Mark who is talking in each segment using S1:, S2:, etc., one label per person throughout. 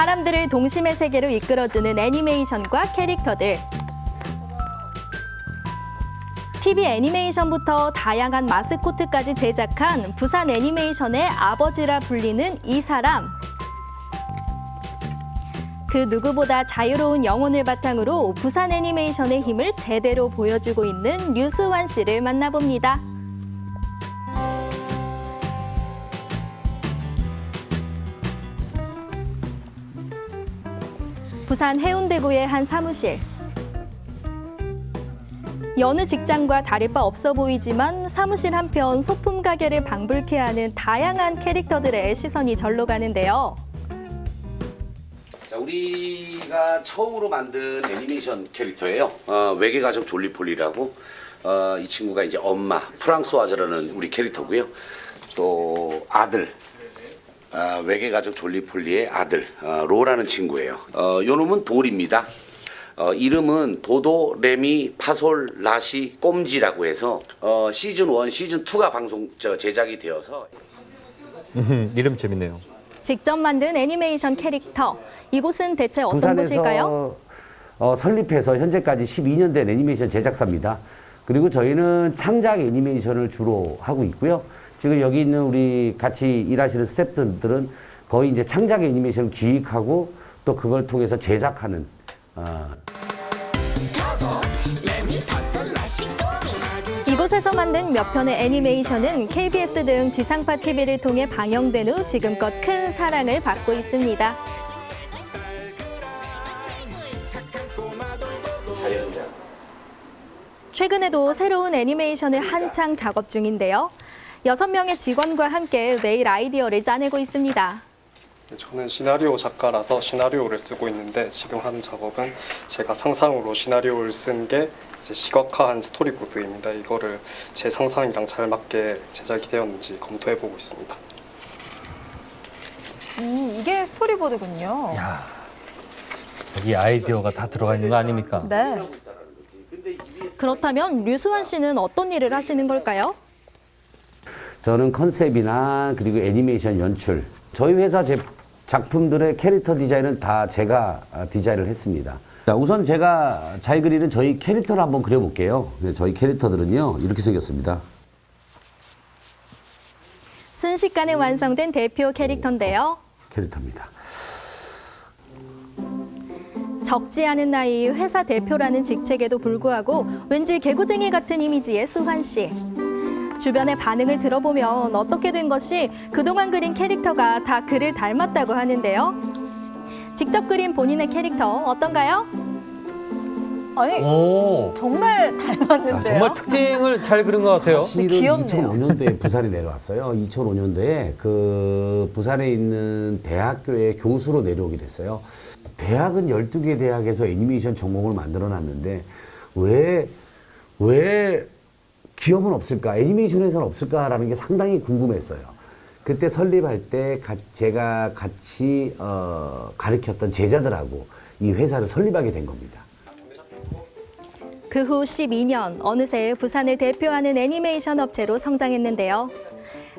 S1: 사람들을 동심의 세계로 이끌어주는 애니메이션과 캐릭터들. TV 애니메이션부터 다양한 마스코트까지 제작한 부산 애니메이션의 아버지라 불리는 이 사람. 그 누구보다 자유로운 영혼을 바탕으로 부산 애니메이션의 힘을 제대로 보여주고 있는 류수환 씨를 만나봅니다. 부산 해운대구의 한 사무실. 여느 직장과 다를 바 없어 보이지만 사무실 한편 소품 가게를 방불케 하는 다양한 캐릭터들의 시선이 절로 가는데요.
S2: 자, 우리가 처음으로 만든 애니메이션 캐릭터예요. 어, 외계 가족 졸리폴리라고 어, 이 친구가 이제 엄마 프랑스와즈라는 우리 캐릭터고요. 또 아들 아, 외계 가족 졸리폴리의 아들 어, 로라는 친구예요. 어, 요 놈은 돌입니다. 어, 이름은 도도 레미 파솔 라시 꼼지라고 해서 어, 시즌 1, 시즌 2가 방송 저, 제작이 되어서
S3: 음, 이름 재밌네요.
S1: 직접 만든 애니메이션 캐릭터. 이곳은 대체 어떤 곳일까요?
S4: 부산에서 어, 설립해서 현재까지 12년 된 애니메이션 제작사입니다. 그리고 저희는 창작 애니메이션을 주로 하고 있고요. 지금 여기 있는 우리 같이 일하시는 스태프분들은 거의 이제 창작 애니메이션을 기획하고 또 그걸 통해서 제작하는 어,
S1: 이곳에서 만든 몇 편의 애니메이션은 KBS 등 지상파 TV를 통해 방영된 후 지금껏 큰 사랑을 받고 있습니다. 최근에도 새로운 애니메이션을 한창 작업 중인데요. 여섯 명의 직원과 함께 매일 아이디어를 짜내고 있습니다.
S5: 저는 시나리오 작가라서 시나리오를 쓰고 있는데 지금 하는 작업은 제가 상상으로 시나리오를 쓴게 이제 시각화한 스토리보드입니다. 이거를 제 상상이랑 잘 맞게 제작이 되었는지 검토해 보고 있습니다.
S6: 음, 이게 스토리보드군요.
S3: 야, 여기 아이디어가 다 들어가 있는 거 아닙니까?
S6: 네.
S1: 그렇다면 류수환 씨는 어떤 일을 하시는 걸까요?
S4: 저는 컨셉이나 그리고 애니메이션 연출 저희 회사 제 작품들의 캐릭터 디자인은 다 제가 아, 디자인을 했습니다. 자, 우선 제가 잘 그리는 저희 캐릭터를 한번 그려볼게요. 네, 저희 캐릭터들은요 이렇게 생겼습니다.
S1: 순식간에 완성된 대표 캐릭터인데요.
S4: 캐릭터입니다.
S1: 적지 않은 나이 회사 대표라는 직책에도 불구하고 왠지 개구쟁이 같은 이미지의 수환 씨. 주변의 반응을 들어보면 어떻게 된 것이 그동안 그린 캐릭터가 다 그를 닮았다고 하는데요. 직접 그린 본인의 캐릭터 어떤가요?
S6: 아니,
S3: 오,
S6: 정말
S3: 야,
S6: 닮았는데요.
S3: 정말 특징을 잘 그린 것 같아요.
S4: 사실은
S6: 귀엽네요.
S4: 2005년도에 부산에 내려왔어요. 2005년도에 그 부산에 있는 대학교에 교수로 내려오게 됐어요. 대학은 12개 대학에서 애니메이션 전공을 만들어 놨는데 왜, 왜 기업은 없을까? 애니메이션 회사는 없을까라는 게 상당히 궁금했어요. 그때 설립할 때 가- 제가 같이 어, 가르쳤던 제자들하고 이 회사를 설립하게 된 겁니다.
S1: 그 후 12년 어느새 부산을 대표하는 애니메이션 업체로 성장했는데요.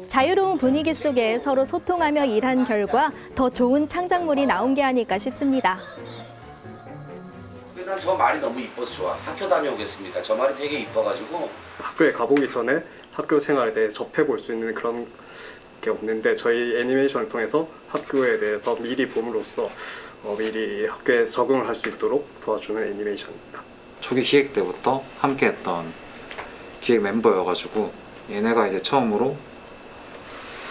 S1: 자유로운 분위기 속에 서로 소통하며 일한 결과 더 좋은 창작물이 나온 게 아닐까 싶습니다.
S2: 난 저 말이 너무 이뻐서 좋아. 학교 다녀오겠습니다. 저 말이 되게 이뻐가지고
S5: 학교에 가보기 전에 학교 생활에 대해 접해 볼 수 있는 그런 게 없는데 저희 애니메이션을 통해서 학교에 대해서 미리 봄으로써 어, 미리 학교에 적응을 할 수 있도록 도와주는 애니메이션입니다.
S7: 초기 기획 때부터 함께했던 기획 멤버여가지고 얘네가 이제 처음으로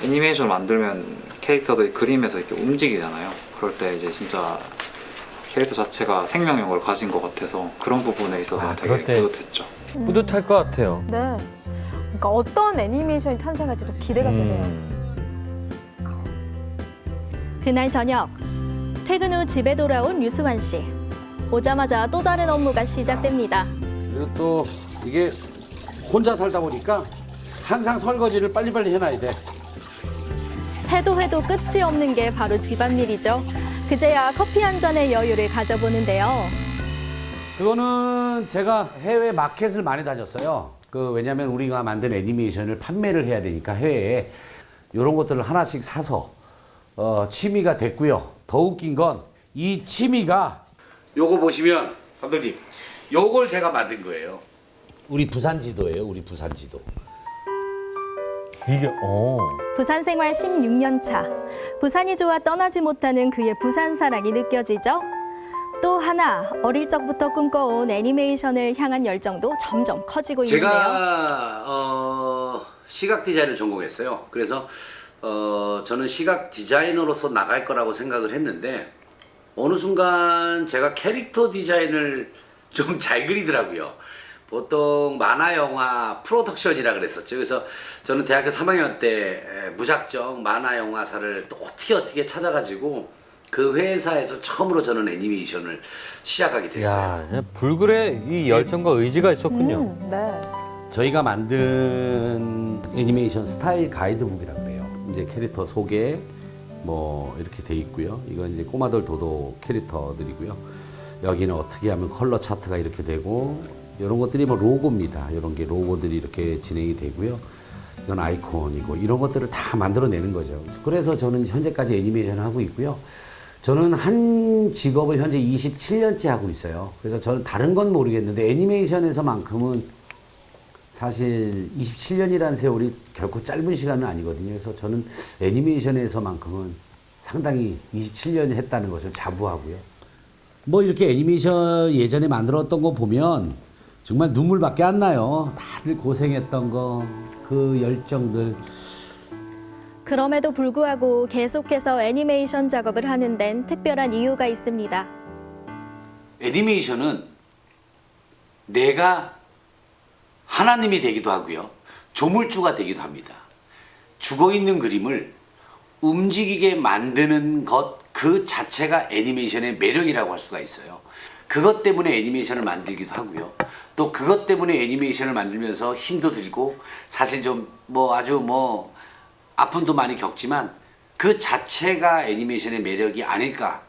S7: 애니메이션 만들면 캐릭터들이 그림에서 이렇게 움직이잖아요. 그럴 때 이제 진짜 캐릭터 자체가 생명력을 가진 것 같아서 그런 부분에 있어서
S3: 아,
S7: 되게 뿌듯했죠.
S3: 뿌듯할 것 같아요.
S6: 네. 그러니까 어떤 애니메이션이 탄생할지도 기대가 되네요.
S3: 음,
S1: 그날 저녁 퇴근 후 집에 돌아온 유수환 씨. 오자마자 또 다른 업무가 시작됩니다.
S4: 그리고 또 이게 혼자 살다 보니까 항상 설거지를 빨리빨리 해놔야 돼.
S1: 해도 해도 끝이 없는 게 바로 집안일이죠. 그제야 커피 한 잔의 여유를 가져보는데요.
S4: 그거는 제가 해외 마켓을 많이 다녔어요. 그 왜냐하면 우리가 만든 애니메이션을 판매를 해야 되니까 해외에 이런 것들을 하나씩 사서 어, 취미가 됐고요. 더 웃긴 건 이 취미가
S2: 요거 보시면 감독님, 요걸 제가 만든 거예요.
S4: 우리 부산 지도예요. 우리 부산 지도.
S3: 이게 어.
S1: 부산 생활 16년 차. 부산이 좋아 떠나지 못하는 그의 부산 사랑이 느껴지죠? 또 하나 어릴 적부터 꿈꿔온 애니메이션을 향한 열정도 점점 커지고 있는데요.
S2: 제가 어, 시각 디자인을 전공했어요. 그래서 어, 저는 시각 디자이너로서 나갈 거라고 생각을 했는데 어느 순간 제가 캐릭터 디자인을 좀 잘 그리더라고요. 보통 만화 영화 프로덕션이라 그랬었죠. 그래서 저는 대학교 3학년 때 에, 무작정 만화 영화사를 또 어떻게 어떻게 찾아가지고 그 회사에서 처음으로 저는 애니메이션을 시작하게 됐어요.
S3: 야, 불굴의 이 열정과 의지가 있었군요.
S6: 음, 네.
S4: 저희가 만든 애니메이션 스타일 가이드북이라 그래요. 이제 캐릭터 소개 뭐 이렇게 돼 있고요. 이건 이제 꼬마들 도도 캐릭터들이고요. 여기는 어떻게 하면 컬러 차트가 이렇게 되고 이런 것들이 뭐 로고입니다. 이런 게 로고들이 이렇게 진행이 되고요. 이건 아이콘이고 이런 것들을 다 만들어내는 거죠. 그래서 저는 현재까지 애니메이션을 하고 있고요. 저는 한 직업을 현재 27년째 하고 있어요. 그래서 저는 다른 건 모르겠는데 애니메이션에서만큼은 사실 27년이라는 세월이 결코 짧은 시간은 아니거든요. 그래서 저는 애니메이션에서만큼은 상당히 27년 했다는 것을 자부하고요. 뭐 이렇게 애니메이션 예전에 만들었던 거 보면 정말 눈물밖에 안 나요. 다들 고생했던 거, 그 열정들.
S1: 그럼에도 불구하고 계속해서 애니메이션 작업을 하는 데는 특별한 이유가 있습니다.
S2: 애니메이션은 내가 하나님이 되기도 하고요. 조물주가 되기도 합니다. 죽어 있는 그림을 움직이게 만드는 것 그 자체가 애니메이션의 매력이라고 할 수가 있어요. 그것 때문에 애니메이션을 만들기도 하고요. 또 그것 때문에 애니메이션을 만들면서 힘도 들고 사실 좀 뭐 아주 뭐 아픔도 많이 겪지만 그 자체가 애니메이션의 매력이 아닐까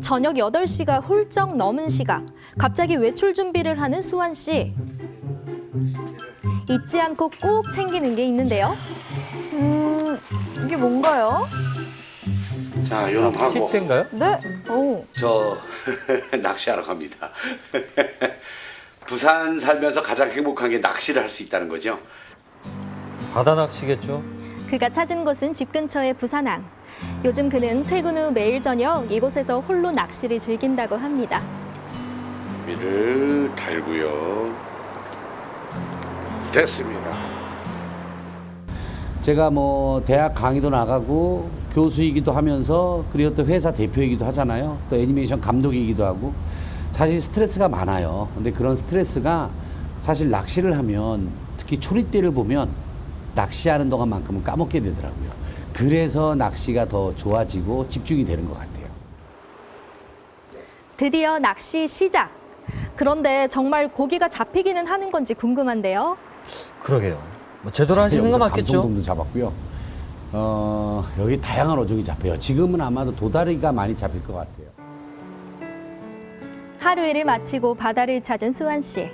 S1: 저녁 8시가 훌쩍 넘은 시각. 갑자기 외출 준비를 하는 수환 씨. 잊지 않고 꼭 챙기는 게 있는데요.
S6: 음, 이게 뭔가요?
S2: 자, 요놈 하고
S3: 식대인가요?
S6: 네. 오.
S2: 저 낚시하러 갑니다. 부산 살면서 가장 행복한 게 낚시를 할 수 있다는 거죠.
S3: 바다 낚시겠죠.
S1: 그가 찾은 곳은 집 근처의 부산항. 요즘 그는 퇴근 후 매일 저녁 이곳에서 홀로 낚시를 즐긴다고 합니다.
S2: 위를 달고요. 됐습니다.
S4: 제가 뭐 대학 강의도 나가고 교수이기도 하면서 그리고 또 회사 대표이기도 하잖아요. 또 애니메이션 감독이기도 하고 사실 스트레스가 많아요. 근데 그런 스트레스가 사실 낚시를 하면 특히 초리대를 보면 낚시하는 동안만큼은 까먹게 되더라고요. 그래서 낚시가 더 좋아지고 집중이 되는 것 같아요.
S1: 드디어 낚시 시작. 그런데 정말 고기가 잡히기는 하는 건지 궁금한데요.
S3: 그러게요. 뭐 제대로 하시는 거
S4: 여기서
S3: 맞겠죠?
S4: 감성돔도 잡았고요. 어, 여기 다양한 어종이 잡혀요. 지금은 아마도 도다리가 많이 잡힐 것 같아요.
S1: 하루 일을 마치고 바다를 찾은 수환 씨.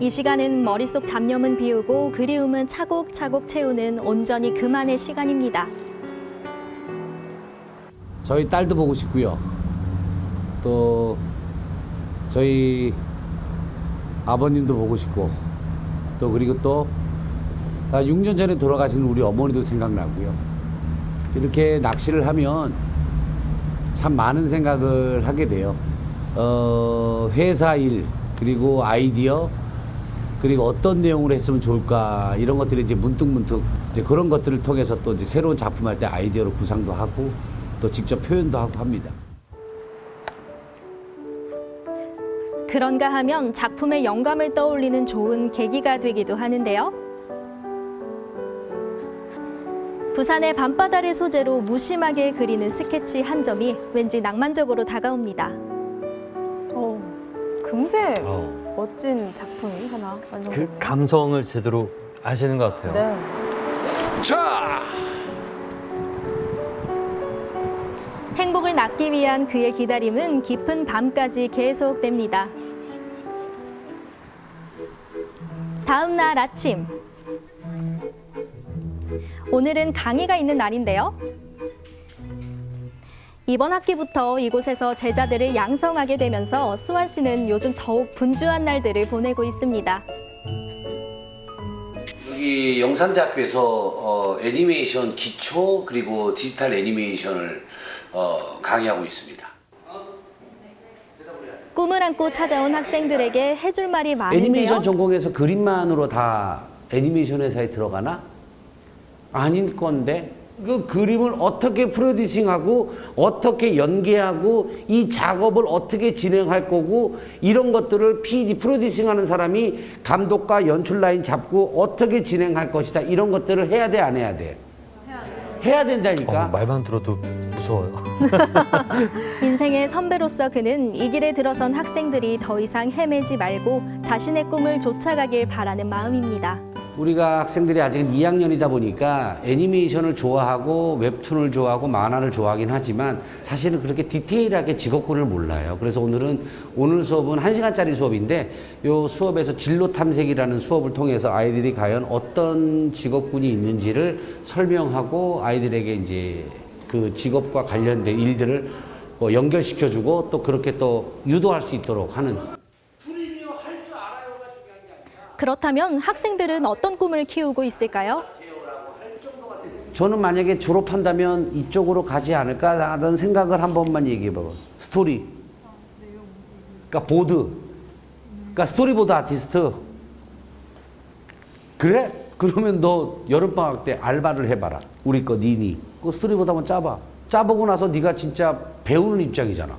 S1: 이 시간은 머릿속 잡념은 비우고 그리움은 차곡차곡 채우는 온전히 그만의 시간입니다.
S4: 저희 딸도 보고 싶고요. 또 저희 아버님도 보고 싶고 또 그리고 또 6년 전에 돌아가신 우리 어머니도 생각나고요. 이렇게 낚시를 하면 참 많은 생각을 하게 돼요. 어, 회사 일 그리고 아이디어 그리고 어떤 내용으로 했으면 좋을까 이런 것들이 이제 문득문득 이제 그런 것들을 통해서 또 이제 새로운 작품 할 때 아이디어로 구상도 하고 또 직접 표현도 하고 합니다.
S1: 그런가 하면 작품의 영감을 떠올리는 좋은 계기가 되기도 하는데요. 부산의 밤바다를 소재로 무심하게 그리는 스케치 한 점이 왠지 낭만적으로 다가옵니다.
S6: 오. 금세
S3: 어.
S6: 멋진 작품이 하나
S3: 그
S6: 완성됐네요.
S3: 감성을 제대로 아시는 것 같아요.
S6: 네.
S2: 자,
S1: 행복을 낳기 위한 그의 기다림은 깊은 밤까지 계속됩니다. 다음 날 아침. 오늘은 강의가 있는 날인데요. 이번 학기부터 이곳에서 제자들을 양성하게 되면서 수환 씨는 요즘 더욱 분주한 날들을 보내고 있습니다.
S2: 여기 영산대학교에서 어, 애니메이션 기초 그리고 디지털 애니메이션을 어, 강의하고 있습니다.
S1: 꿈을 안고 찾아온 학생들에게 해줄 말이 많은데요.
S4: 애니메이션 전공해서 그림만으로 다 애니메이션 회사에 들어가나? 아닐 건데 그 그림을 어떻게 프로듀싱하고 어떻게 연계하고 이 작업을 어떻게 진행할 거고 이런 것들을 PD 프로듀싱하는 사람이 감독과 연출 라인 잡고 어떻게 진행할 것이다 이런 것들을 해야 돼 안 해야 돼? 해야 된다니까.
S3: 어, 말만 들어도 무서워요.
S1: 인생의 선배로서 그는 이 길에 들어선 학생들이 더 이상 헤매지 말고 자신의 꿈을 쫓아가길 바라는 마음입니다.
S4: 우리가 학생들이 아직은 2학년이다 보니까 애니메이션을 좋아하고 웹툰을 좋아하고 만화를 좋아하긴 하지만 사실은 그렇게 디테일하게 직업군을 몰라요. 그래서 오늘은 오늘 수업은 1시간짜리 수업인데 요 수업에서 진로 탐색이라는 수업을 통해서 아이들이 과연 어떤 직업군이 있는지를 설명하고 아이들에게 이제 그 직업과 관련된 일들을 뭐 연결시켜주고 또 그렇게 또 유도할 수 있도록 하는
S1: 그렇다면 학생들은 어떤 꿈을 키우고 있을까요?
S4: 저는 만약에 졸업한다면 이쪽으로 가지 않을까라는 생각을 한 번만 얘기해 봐봐. 스토리. 그러니까 보드. 그러니까 스토리보드 아티스트. 그래? 그러면 너 여름방학 때 알바를 해봐라. 우리 거 니니. 그 스토리보드 한번 짜봐. 짜보고 나서 네가 진짜 배우는 입장이잖아.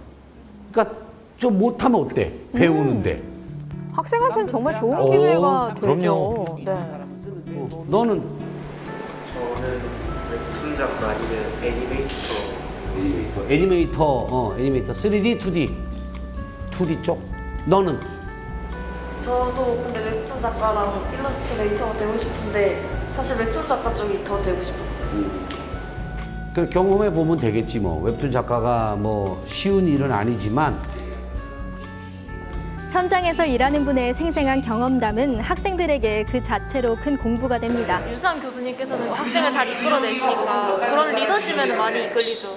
S4: 그러니까 좀 못하면 어때? 배우는데.
S6: 학생한테는 정말 좋은
S3: 오,
S6: 기회가
S3: 그럼요.
S6: 되죠. 네.
S4: 어, 너는
S8: 저는 웹툰 작가 아니면 애니메이터
S4: 애니메이터, 어, 애니메이터 3D, 2D. 2D 쪽. 너는
S9: 저도 근데 웹툰 작가랑 일러스트레이터가 되고 싶은데 사실 웹툰 작가 쪽이 더 되고 싶었어요.
S4: 그 경험해 보면 되겠지 뭐 웹툰 작가가 뭐 쉬운 일은 아니지만
S1: 현장에서 일하는 분의 생생한 경험담은 학생들에게 그 자체로 큰 공부가 됩니다.
S10: 유수한 교수님께서는 학생을 잘 이끌어내시니까 그런 리더십에는 많이 이끌리죠.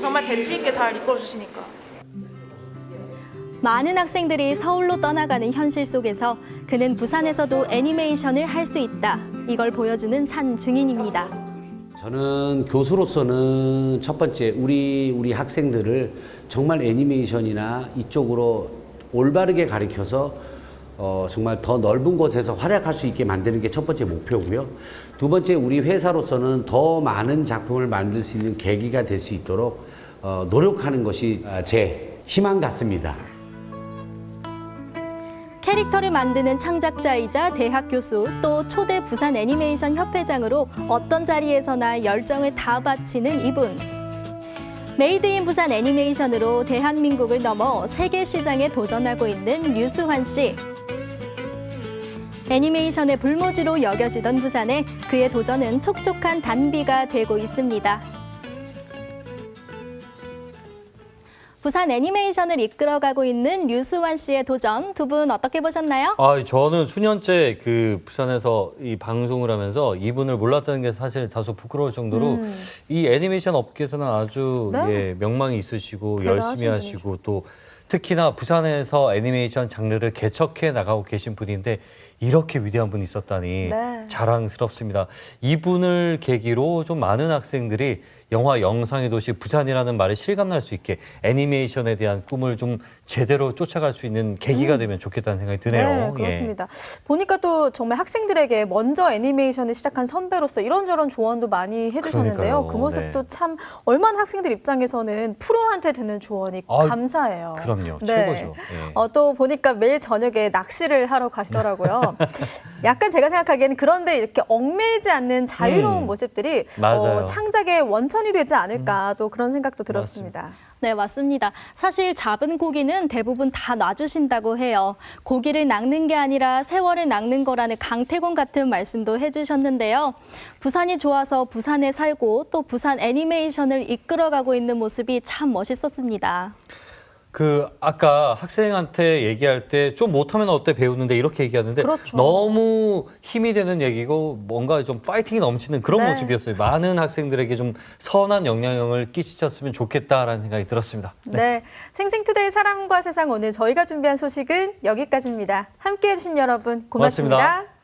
S10: 정말 재치 있게 잘 이끌어주시니까.
S1: 많은 학생들이 서울로 떠나가는 현실 속에서 그는 부산에서도 애니메이션을 할 수 있다. 이걸 보여주는 산 증인입니다.
S4: 저는 교수로서는 첫 번째 우리 우리 학생들을 정말 애니메이션이나 이쪽으로 올바르게 가르쳐서 어, 정말 더 넓은 곳에서 활약할 수 있게 만드는 게 첫 번째 목표고요. 두 번째 우리 회사로서는 더 많은 작품을 만들 수 있는 계기가 될 수 있도록 어, 노력하는 것이 아, 제 희망 같습니다.
S1: 캐릭터를 만드는 창작자이자 대학 교수 또 초대 부산 애니메이션 협회장으로 어떤 자리에서나 열정을 다 바치는 이분. 메이드 인 부산 애니메이션으로 대한민국을 넘어 세계 시장에 도전하고 있는 류수환 씨. 애니메이션의 불모지로 여겨지던 부산에 그의 도전은 촉촉한 단비가 되고 있습니다. 부산 애니메이션을 이끌어가고 있는 류수환 씨의 도전 두 분 어떻게 보셨나요?
S3: 아, 저는 수년째 그 부산에서 이 방송을 하면서 이분을 몰랐다는 게 사실 다소 부끄러울 정도로 이 애니메이션 업계에서는 아주
S6: 네.
S3: 예, 명망이 있으시고 열심히 하시고 또 특히나 부산에서 애니메이션 장르를 개척해 나가고 계신 분인데 이렇게 위대한 분이 있었다니
S6: 네.
S3: 자랑스럽습니다. 이분을 계기로 좀 많은 학생들이 영화 영상의 도시 부산이라는 말에 실감날 수 있게 애니메이션에 대한 꿈을 좀 제대로 쫓아갈 수 있는 계기가 되면 좋겠다는 생각이 드네요.
S6: 네,
S3: 예.
S6: 그렇습니다. 보니까 또 정말 학생들에게 먼저 애니메이션을 시작한 선배로서 이런저런 조언도 많이 해주셨는데요.
S3: 그러니까요.
S6: 그 모습도
S3: 네.
S6: 참 얼마나 학생들 입장에서는 프로한테 듣는 조언이
S3: 아,
S6: 감사해요.
S3: 그럼요.
S6: 네.
S3: 최고죠. 예.
S6: 어, 또 보니까 매일 저녁에 낚시를 하러 가시더라고요. 약간 제가 생각하기에는 그런데 이렇게 얽매이지 않는 자유로운
S3: 음.
S6: 모습들이. 어, 창작의 원천 이 되지 않을까 또 그런 생각도 들었습니다.
S1: 네, 맞습니다. 사실 잡은 고기는 대부분 다 놔주신다고 해요. 고기를 낚는 게 아니라 세월을 낚는 거라는 강태공 같은 말씀도 해주셨는데요. 부산이 좋아서 부산에 살고 또 부산 애니메이션을 이끌어가고 있는 모습이 참 멋있었습니다.
S3: 그 아까 학생한테 얘기할 때 좀 못하면 어때 배우는데 이렇게 얘기하는데
S6: 그렇죠.
S3: 너무 힘이 되는 얘기고 뭔가 좀 파이팅이 넘치는 그런
S6: 네.
S3: 모습이었어요. 많은 학생들에게 좀 선한 영향을 끼치셨으면 좋겠다라는 생각이 들었습니다.
S6: 네. 생생투데이 사람과 세상 오늘 저희가 준비한 소식은 여기까지입니다. 함께 해주신 여러분 고맙습니다.
S3: 고맙습니다.